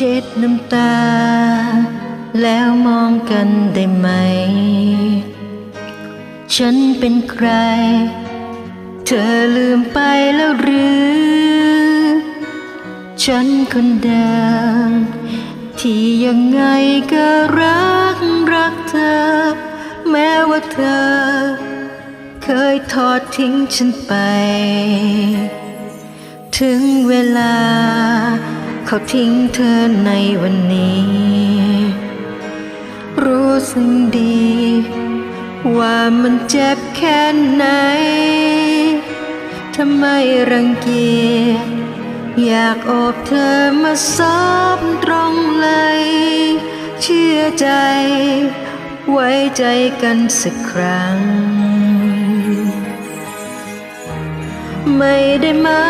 ช็ดน้ำตา แล้วมองกันได้ไหม ฉันเป็นใคร เธอลืมไปแล้วหรือ ฉันคนเดิมที่ยังไงก็รักรักเธอ แม้ว่าเธอ เคยทอดทิ้งฉันไป ถึงเวลา เขาทิ้งเธอในวันนี้ รู้สึกดี ว่ามันเจ็บแค่ไหนทำไมรังเกียจอยากโอบเธอมาซอบตรงเลย เชื่อใจ ไว้ใจกันสักครั้ง ไม่ได้มา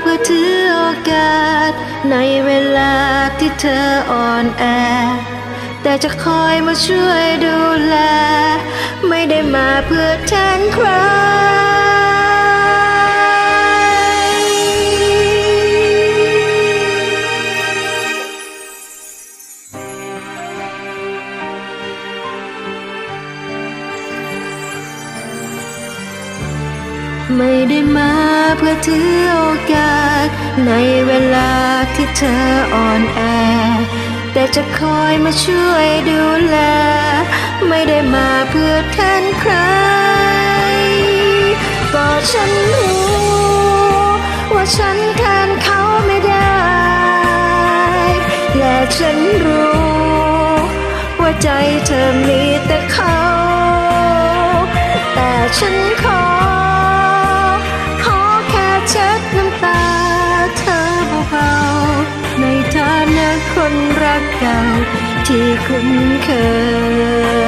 เพื่อถือโอกาส ในเวลาที่เธออ่อนแอ แต่จะคอยมาช่วยดูแล ไม่ได้มาเพื่อแทนใคร ไม่ได้มาเพื่อถือโอกาส ในเวลาที่เธออ่อนแอ แต่จะคอยมาช่วยดูแล ไม่ได้มาเพื่อแทนใคร ก็ฉันรู้ ว่าฉันแทนเขาไม่ได้ และฉันรู้ ว่าใจเธอมีแต่เขา แต่ฉันขอ กเก่าที่คุ้นเคย